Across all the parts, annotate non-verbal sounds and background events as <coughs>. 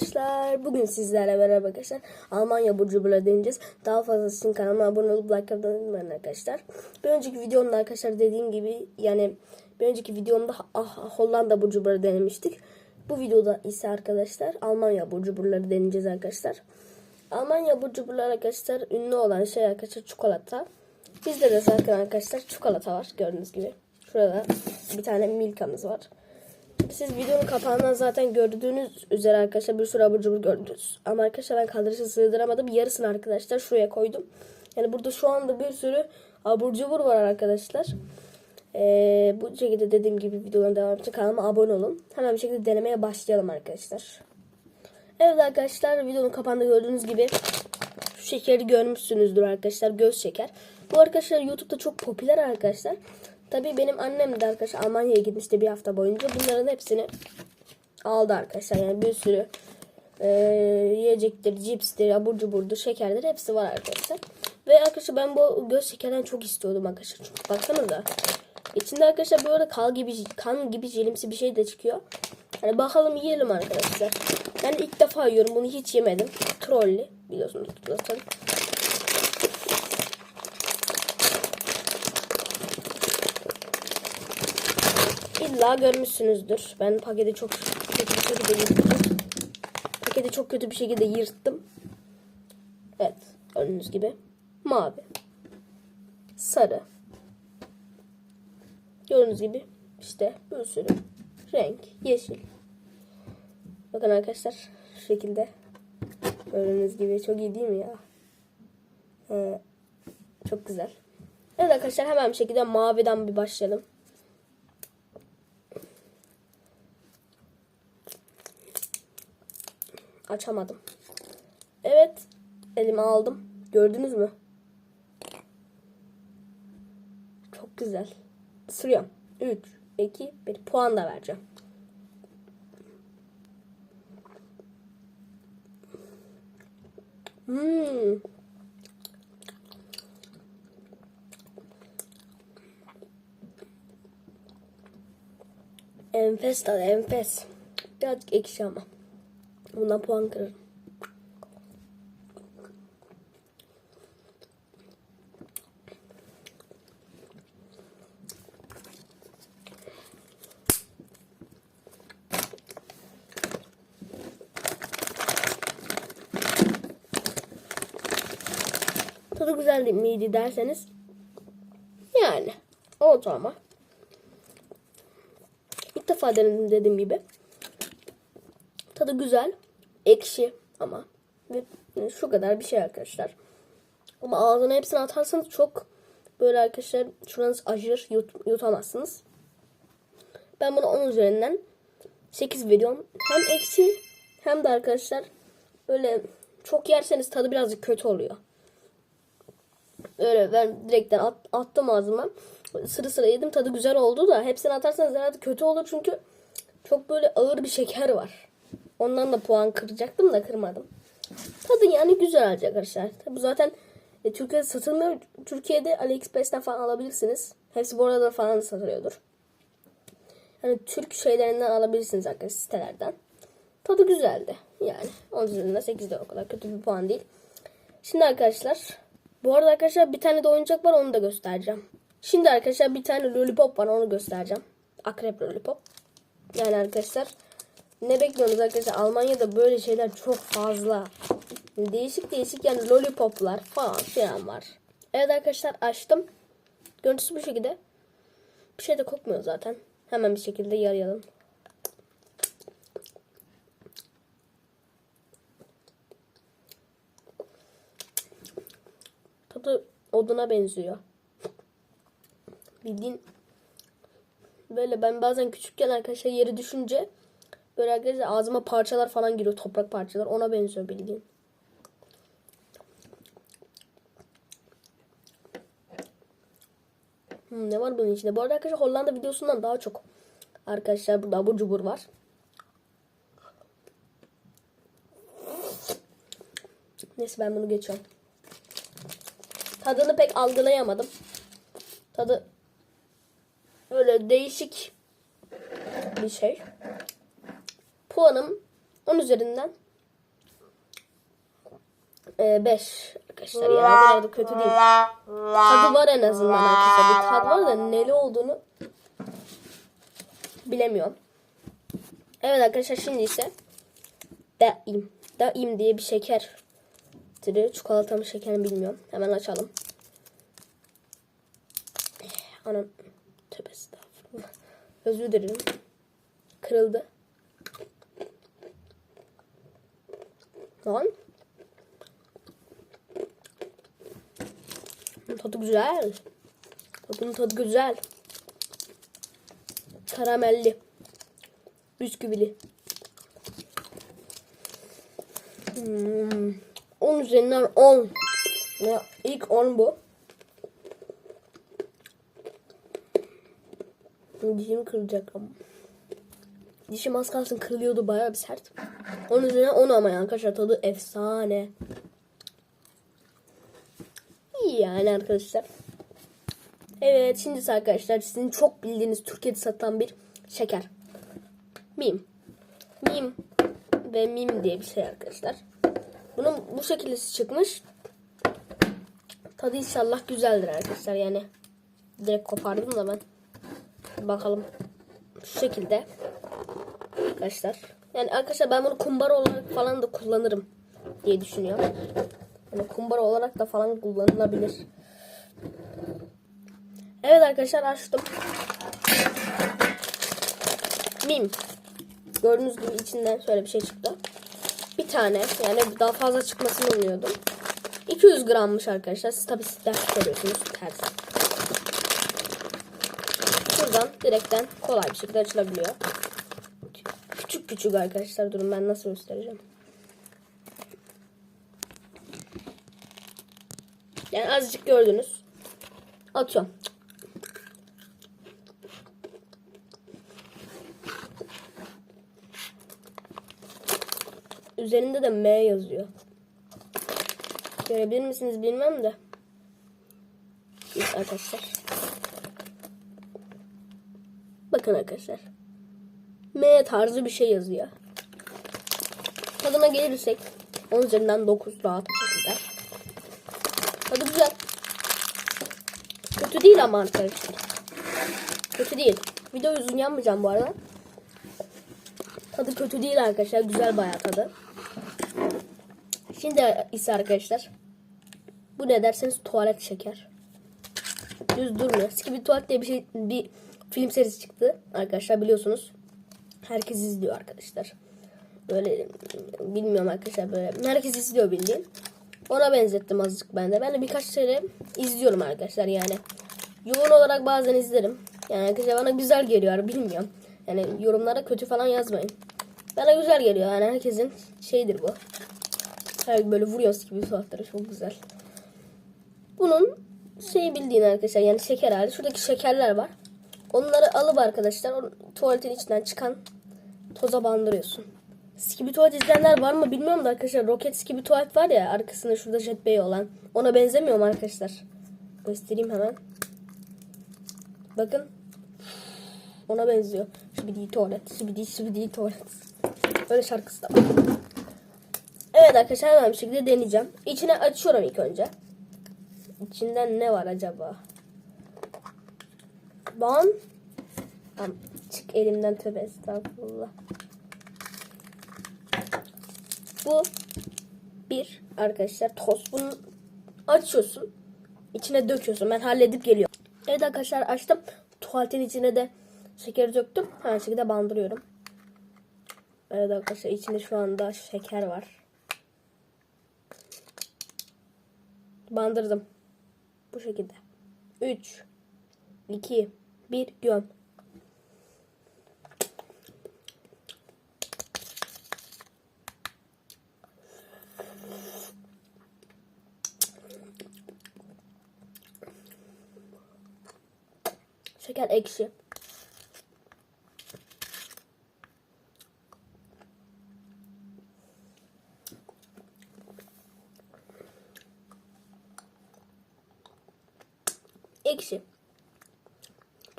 arkadaşlar. Bugün sizlerle beraber arkadaşlar Almanya burcu burcuları deneyeceğiz. Daha fazlası için kanalıma abone olup like atmayı unutmayın arkadaşlar. Bir önceki videomda arkadaşlar dediğim gibi yani bir önceki videomda ah, Hollanda burcu burcuları denemiştik. Bu videoda ise arkadaşlar Almanya burcu burcuları deneyeceğiz arkadaşlar. Almanya burcu burcuları arkadaşlar ünlü olan şey arkadaşlar çikolata. Bizde de zaten arkadaşlar çikolata var gördüğünüz gibi. Şurada bir tane milkamız var. Siz videonun kapağından zaten gördüğünüz üzere arkadaşlar bir sürü abur cubur gördünüz. Ama arkadaşlar ben kadraja sığdıramadım. Yarısını arkadaşlar şuraya koydum. Yani burada şu anda bir sürü abur cubur var arkadaşlar. Ee, bu şekilde dediğim gibi videoların devamı için kanalıma abone olun. Hemen bir şekilde denemeye başlayalım arkadaşlar. Evet arkadaşlar videonun kapağında gördüğünüz gibi şu şekeri görmüşsünüzdür arkadaşlar. Göz şeker. Bu arkadaşlar YouTube'da çok popüler arkadaşlar. Tabii benim annem de arkadaşlar Almanya'ya gitmişti bir hafta boyunca. Bunların hepsini aldı arkadaşlar. Yani bir sürü e, yiyecektir, cipstir, abur cuburdur, şekerdir hepsi var arkadaşlar. Ve arkadaşlar ben bu göz şekerden çok istiyordum arkadaşlar. Çünkü baksanıza. İçinde arkadaşlar böyle kal gibi, kan gibi jelimsi bir şey de çıkıyor. Hani bakalım yiyelim arkadaşlar. Ben ilk defa yiyorum. Bunu hiç yemedim. Trolli biliyorsunuz zaten. İlla görmüşsünüzdür. Ben paketi çok kötü bir şekilde yırttım. Paketi çok kötü bir şekilde yırttım. Evet. Gördüğünüz gibi. Mavi. Sarı. Gördüğünüz gibi işte bir sürü renk. Yeşil. Bakın arkadaşlar şu şekilde. Gördüğünüz gibi çok iyi değil mi ya? Ee, çok güzel. Evet arkadaşlar hemen bir şekilde maviden bir başlayalım. Açamadım. Evet. Elime aldım. Gördünüz mü? Çok güzel. Isırıyorum. 3, 2, 1. Puan da vereceğim. Hmm. Enfes tadı enfes. Birazcık ekşi ama. Bundan puan kırarım. Tadı güzel miydi derseniz yani ortalama. İlk defa denedim dediğim gibi. Tadı güzel. Ekşi ama. Ve şu kadar bir şey arkadaşlar. Ama ağzına hepsini atarsanız çok böyle arkadaşlar şuranız acır yut, yutamazsınız. Ben buna 10 üzerinden 8 veriyorum. Hem ekşi hem de arkadaşlar böyle çok yerseniz tadı birazcık kötü oluyor. Öyle ben direkten at, attım ağzıma. Sıra sıra yedim tadı güzel oldu da hepsini atarsanız herhalde kötü olur çünkü çok böyle ağır bir şeker var. Ondan da puan kıracaktım da kırmadım. Tadı yani güzel arkadaşlar. Tabi zaten e, Türkiye'de satılmıyor. Türkiye'de AliExpress'ten falan alabilirsiniz. Hepsi bu arada falan satılıyordur. Yani Türk şeylerinden alabilirsiniz arkadaşlar sitelerden. Tadı güzeldi. Yani 10 üzerinden 8 de o kadar kötü bir puan değil. Şimdi arkadaşlar bu arada arkadaşlar bir tane de oyuncak var onu da göstereceğim. Şimdi arkadaşlar bir tane lollipop var onu göstereceğim. Akrep lollipop. Yani arkadaşlar ne bekliyorsunuz arkadaşlar? Almanya'da böyle şeyler çok fazla. Değişik değişik yani lollipoplar falan filan var. Evet arkadaşlar açtım. Görüntüsü bu şekilde. Bir şey de kokmuyor zaten. Hemen bir şekilde yarayalım. Tadı oduna benziyor. Bildiğin böyle ben bazen küçükken arkadaşlar yeri düşünce Böyle arkadaşlar ağzıma parçalar falan giriyor. Toprak parçalar. Ona benziyor bildiğin. Hmm, ne var bunun içinde? Bu arada arkadaşlar Hollanda videosundan daha çok arkadaşlar burada abur cubur var. Neyse ben bunu geçiyorum. Tadını pek algılayamadım. Tadı böyle değişik bir şey. Puanım 10 üzerinden 5 arkadaşlar yani o kadar da kötü değil. Tadı var en azından arkadaşlar. Bir tad var da neli olduğunu bilemiyorum. Evet arkadaşlar şimdi ise Daim. Daim diye bir şeker türü. Çikolata mı şeker mi bilmiyorum. Hemen açalım. Anam. Tövbe estağfurullah. Özür dilerim. Kırıldı. Lan. Tadı güzel. Bunun tadı güzel. Karamelli. Bisküvili. Hmm. 10 üzerinden 10. Ve ilk 10 bu. Dişim kırılacak ama. Dişim az kalsın kırılıyordu bayağı bir sert. 10 üzerinden 10 ama yani arkadaşlar tadı efsane. İyi yani arkadaşlar. Evet şimdi arkadaşlar sizin çok bildiğiniz Türkiye'de satılan bir şeker. Mim. Mim ve mim diye bir şey arkadaşlar. Bunun bu şekilde çıkmış. Tadı inşallah güzeldir arkadaşlar yani. Direkt kopardım da ben. Bakalım. Şu şekilde. Arkadaşlar. Yani arkadaşlar ben bunu kumbara olarak falan da kullanırım diye düşünüyorum. Yani kumbara olarak da falan kullanılabilir. Evet arkadaşlar açtım. Mim. Gördüğünüz gibi içinden şöyle bir şey çıktı. Bir tane yani daha fazla çıkmasını umuyordum. 200 grammış arkadaşlar. Siz tabi ders görüyorsunuz ters. Buradan direkten kolay bir şekilde açılabiliyor. Küçük arkadaşlar. Durun ben nasıl göstereceğim. Yani azıcık gördünüz. Atıyorum. Üzerinde de M yazıyor. Görebilir misiniz bilmem de. Arkadaşlar. Bakın arkadaşlar. M tarzı bir şey yazıyor. Tadına gelirsek 10 üzerinden 9 rahat bir şekilde. Tadı güzel. Kötü değil ama arkadaşlar. Kötü değil. Video uzun yapmayacağım bu arada. Tadı kötü değil arkadaşlar. Güzel bayağı tadı. Şimdi ise arkadaşlar. Bu ne derseniz tuvalet şeker. Düz durmuyor. Skibidi Tuvalet diye bir şey bir film serisi çıktı arkadaşlar biliyorsunuz. Herkes izliyor arkadaşlar. Böyle bilmiyorum arkadaşlar böyle. Herkes izliyor bildiğin. Ona benzettim azıcık ben de. Ben de birkaç kere izliyorum arkadaşlar yani. Yoğun olarak bazen izlerim. Yani arkadaşlar bana güzel geliyor bilmiyorum. Yani yorumlara kötü falan yazmayın. Bana güzel geliyor yani herkesin şeydir bu. Her böyle vuruyoruz gibi suatları çok güzel. Bunun şey bildiğin arkadaşlar yani şeker hali. Şuradaki şekerler var. Onları alıp arkadaşlar tuvaletin içinden çıkan toza bandırıyorsun. Skibi tuvalet izleyenler var mı bilmiyorum da arkadaşlar. Roket skibi tuvalet var ya arkasında şurada jetbey olan. Ona benzemiyor mu arkadaşlar? Göstereyim hemen. Bakın. Ona benziyor. Skibidi tuvalet. Skibidi skibidi tuvalet. Böyle şarkısı da var. Evet arkadaşlar hemen bir şekilde deneyeceğim. İçine açıyorum ilk önce. İçinden ne var acaba? Ban. Tamam. Çık elimden tövbe estağfurullah. Bu bir arkadaşlar toz. Bunu açıyorsun. içine döküyorsun. Ben halledip geliyorum. Evet arkadaşlar açtım. Tuvaletin içine de şeker döktüm. Her şekilde bandırıyorum. Evet arkadaşlar içinde şu anda şeker var. Bandırdım. Bu şekilde. 3 2 1 göm. Şeker. Ekşi.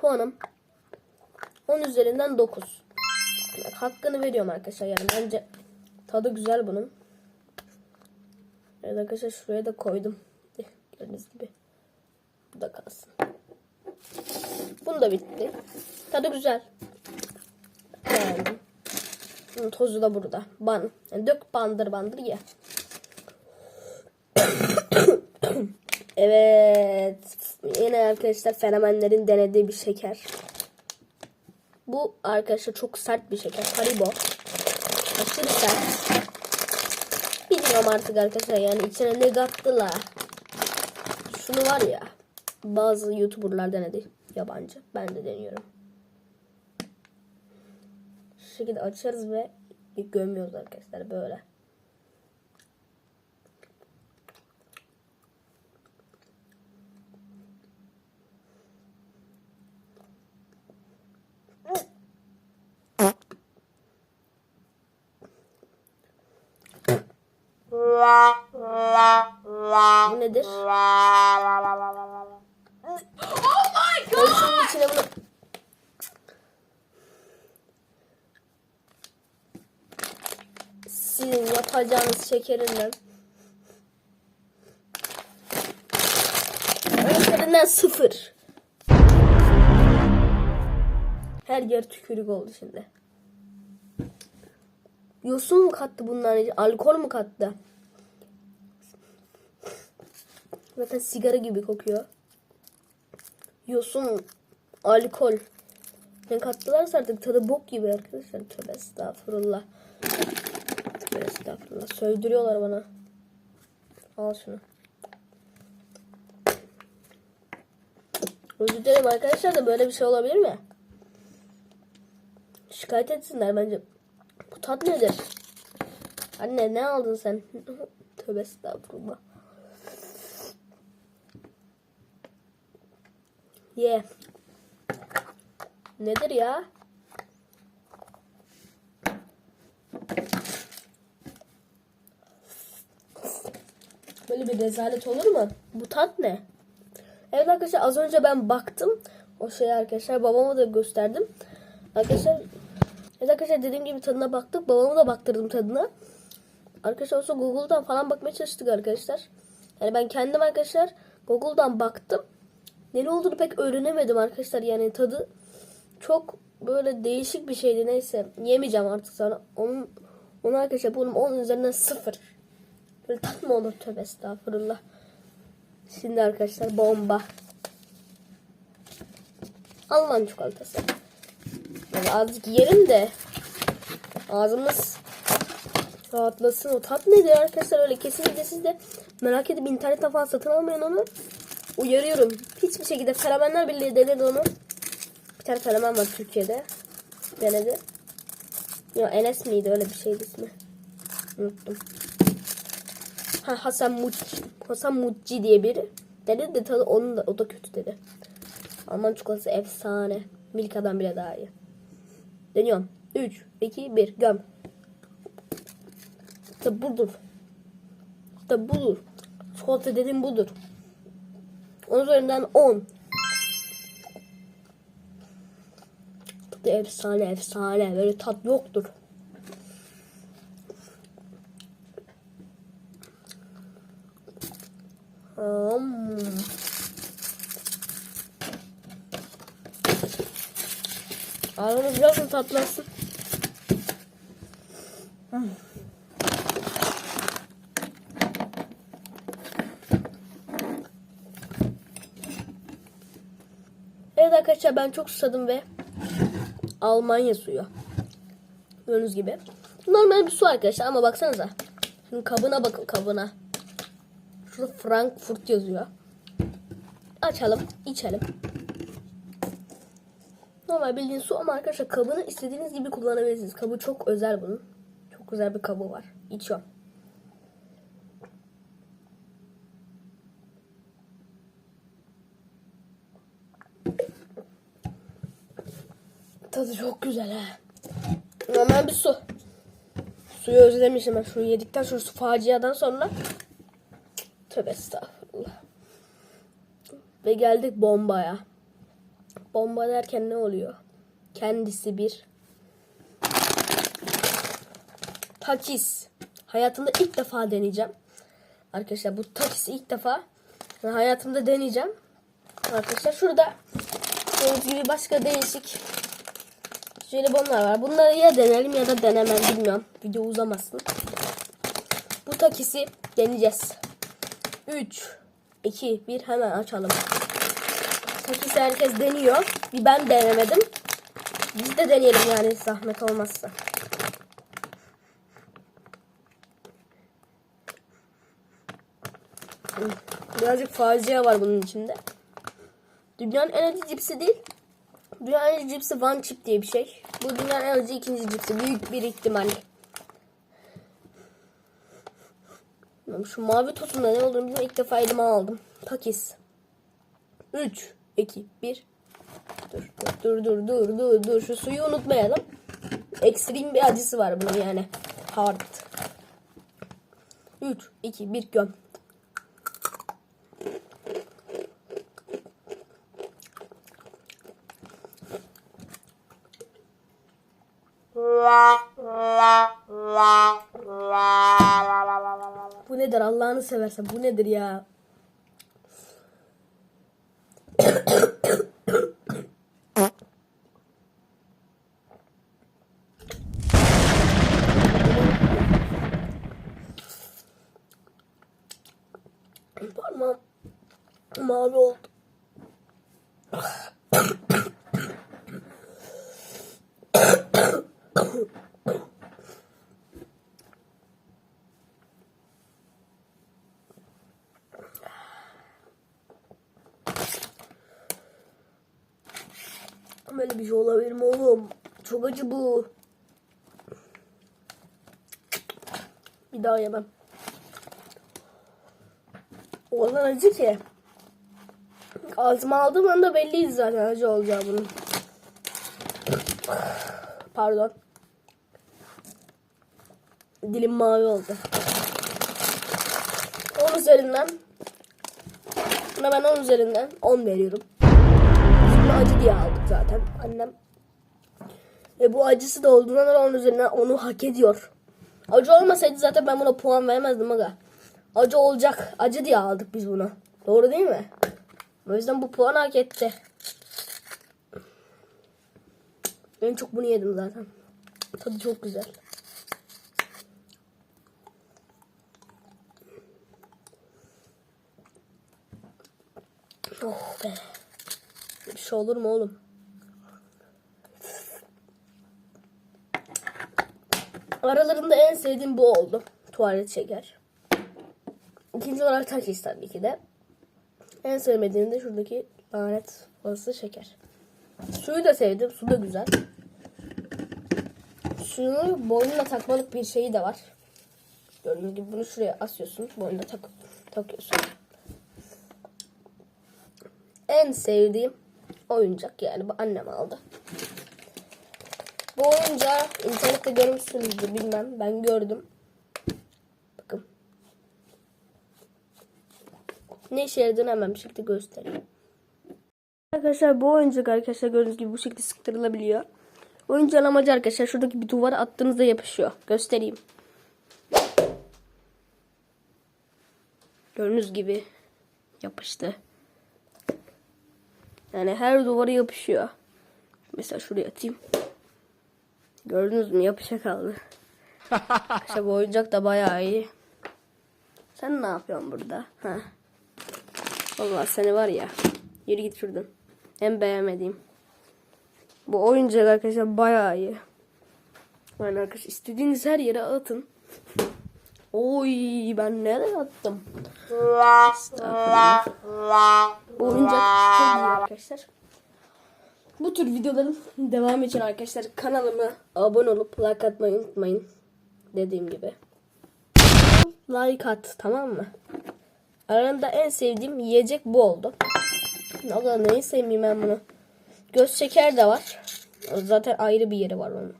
Puanım 10 üzerinden 9. Bak, hakkını veriyorum arkadaşlar yani bence Tadı güzel bunun. Evet arkadaşlar şuraya da koydum. Gördüğünüz gibi. Bu da kalsın. Bunu da bitti. Tadı güzel. Beğendim. Bunun tozu da burada. Ban. Yani dök bandır bandır ye. <coughs> evet. Yine arkadaşlar fenomenlerin denediği bir şeker. Bu arkadaşlar çok sert bir şeker. Haribo. Aşırı sert. Bilmiyorum artık arkadaşlar yani içine ne kattılar. Şunu var ya. Bazı youtuberlar denedi. Yabancı. Ben de deniyorum. Şu şekilde açarız ve gömüyoruz arkadaşlar böyle. Bu nedir? Oh my Koy şunun içine bunu. Sizin yapacağınız şekerinden. Şekerinden sıfır. Her yer tükürük oldu şimdi. Yosun mu kattı içine? Alkol mu kattı? Zaten sigara gibi kokuyor. Yosun, alkol. Ne kattılarsa artık tadı bok gibi arkadaşlar. Tövbe estağfurullah. Tövbe estağfurullah. Sövdürüyorlar bana. Al şunu. Özür dilerim arkadaşlar da böyle bir şey olabilir mi? Şikayet etsinler bence. Bu tat nedir? Anne ne aldın sen? <laughs> Tövbe estağfurullah. Ye. Nedir ya? Böyle bir rezalet olur mu? Bu tat ne? Evet arkadaşlar az önce ben baktım. O şey arkadaşlar babama da gösterdim. Arkadaşlar Evet arkadaşlar dediğim gibi tadına baktık. Babama da baktırdım tadına. Arkadaşlar olsa Google'dan falan bakmaya çalıştık arkadaşlar. Yani ben kendim arkadaşlar Google'dan baktım. Ne olduğunu pek öğrenemedim arkadaşlar. Yani tadı çok böyle değişik bir şeydi. Neyse yemeyeceğim artık sana. Onun, onu arkadaşlar bunun 10 üzerinden 0. Böyle tat mı olur tövbe estağfurullah. Şimdi arkadaşlar bomba. Alman çikolatası. Yani azıcık yiyelim de ağzımız rahatlasın. O tat nedir arkadaşlar öyle kesinlikle siz de merak edip internetten falan satın almayın onu. Uyarıyorum. Hiçbir şekilde Fenomenler Birliği denedi onu. Bir tane fenomen var Türkiye'de. Denedi. Ya Enes miydi öyle bir şeydi ismi. Unuttum. Ha, Hasan Mucci. Hasan Mucci diye biri. Denedi de tadı onun da o da kötü dedi. Alman çikolatası efsane. Milka'dan bile daha iyi. Deniyorum. 3, 2, 1. Göm. İşte budur. İşte budur. Çikolata dedim budur. Onun üzerinden 10. Tadı efsane efsane. Böyle tat yoktur. Hmm. Ağzını biraz mı tatlansın? Evet arkadaşlar ben çok susadım ve Almanya suyu. Gördüğünüz gibi. Normal bir su arkadaşlar ama baksanıza. Şimdi kabına bakın kabına. Şurada Frankfurt yazıyor. Açalım, içelim. Normal bildiğin su ama arkadaşlar kabını istediğiniz gibi kullanabilirsiniz. Kabı çok özel bunun. Çok güzel bir kabı var. İçiyorum. Tadı çok güzel ha. Normal bir su. Suyu özlemişim ben. Şunu yedikten sonra su faciadan sonra. Tövbe estağfurullah. Ve geldik bombaya. Bomba derken ne oluyor? Kendisi bir takis. Hayatımda ilk defa deneyeceğim. Arkadaşlar bu takisi ilk defa hayatımda deneyeceğim. Arkadaşlar şurada gördüğünüz gibi başka değişik jelibonlar var. Bunları ya denerim ya da denemem bilmiyorum. Video uzamasın. Bu takisi deneyeceğiz. 3 2 1 hemen açalım. Takisi herkes deniyor. Bir ben denemedim. Biz de deneyelim yani zahmet olmazsa. Birazcık facia var bunun içinde. Dünyanın en acı cipsi değil. Dünyanın en acı cipsi One Chip diye bir şey. Bu dünyanın en acı ikinci cipsi. Büyük bir ihtimal. Bilmiyorum, Şu mavi tozunda ne olduğunu. İlk defa elime aldım. Takis. 3, 2, 1. Dur, dur, dur, dur, dur, dur. Şu suyu unutmayalım. Ekstrem bir acısı var bunun yani. Hard. 3, 2, 1 göm. Bu nedir Allah'ını seversen bu nedir ya? Mavi oldu. Böyle bir şey olabilir mi oğlum? Çok acı bu. Bir daha yemem. O kadar acı ki. Ağzıma aldığım anda belliydi zaten acı olacağı bunun. Pardon. Dilim mavi oldu. 10 üzerinden Buna ben 10 üzerinden 10 veriyorum. Bunu acı diye aldık zaten. Annem ve bu acısı da olduğundan dolayı 10 üzerinden onu hak ediyor. Acı olmasaydı zaten ben buna puan vermezdim aga. Acı olacak. Acı diye aldık biz bunu. Doğru değil mi? O yüzden bu puan hak etti. En çok bunu yedim zaten. Tadı çok güzel. Oh be. Bir şey olur mu oğlum? Aralarında en sevdiğim bu oldu. Tuvalet şeker. İkinci olarak takis tabii ki de. En sevmediğim de şuradaki lanet olası şeker. Suyu da sevdim. Su da güzel. Suyunu boynuna takmalık bir şeyi de var. Gördüğünüz gibi bunu şuraya asıyorsun. Boynuna tak takıyorsun. En sevdiğim oyuncak yani bu annem aldı. Bu oyuncağı internette görmüşsünüzdür bilmem. Ben gördüm. Ne işe yaradığını hemen bir şekilde göstereyim. Arkadaşlar bu oyuncak arkadaşlar gördüğünüz gibi bu şekilde sıktırılabiliyor. Oyuncağın amacı arkadaşlar şuradaki bir duvara attığınızda yapışıyor. Göstereyim. Gördüğünüz gibi yapıştı. Yani her duvara yapışıyor. Mesela şuraya atayım. Gördünüz mü yapışa kaldı. <laughs> işte bu oyuncak da bayağı iyi. Sen ne yapıyorsun burada? Ha. Vallahi seni var ya. Yürü git şuradan. En beğenmediğim. Bu oyuncak arkadaşlar bayağı iyi. Yani arkadaşlar istediğiniz her yere atın. Oy ben nereye attım? Bu oyuncak çok iyi arkadaşlar. Bu tür videoların devamı için arkadaşlar kanalıma abone olup like atmayı unutmayın. Dediğim gibi. Like at tamam mı? Aralarında en sevdiğim yiyecek bu oldu. Ne kadar neyi sevmeyeyim ben bunu. Göz şeker de var. Zaten ayrı bir yeri var onun.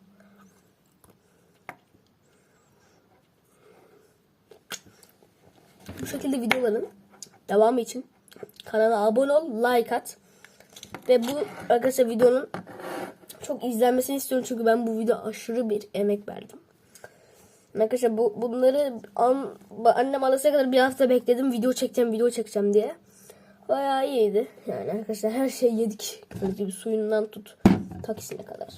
Bu şekilde videoların devamı için kanala abone ol, like at. Ve bu arkadaşlar videonun çok izlenmesini istiyorum çünkü ben bu video aşırı bir emek verdim. Arkadaşlar bu, bunları an, annem alırsa kadar bir hafta bekledim. Video çekeceğim, video çekeceğim diye. Bayağı iyiydi. Yani arkadaşlar her şeyi yedik. Gördüğünüz gibi suyundan tut taksine kadar.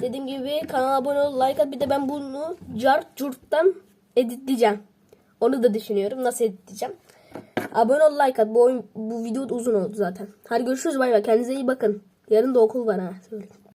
Dediğim gibi kanala abone ol, like at. Bir de ben bunu cart curttan editleyeceğim. Onu da düşünüyorum. Nasıl editleyeceğim. Abone ol, like at. Bu, oyun, bu video uzun oldu zaten. Hadi görüşürüz. Bay bay. Kendinize iyi bakın. Yarın da okul var ha. Söyleyeyim.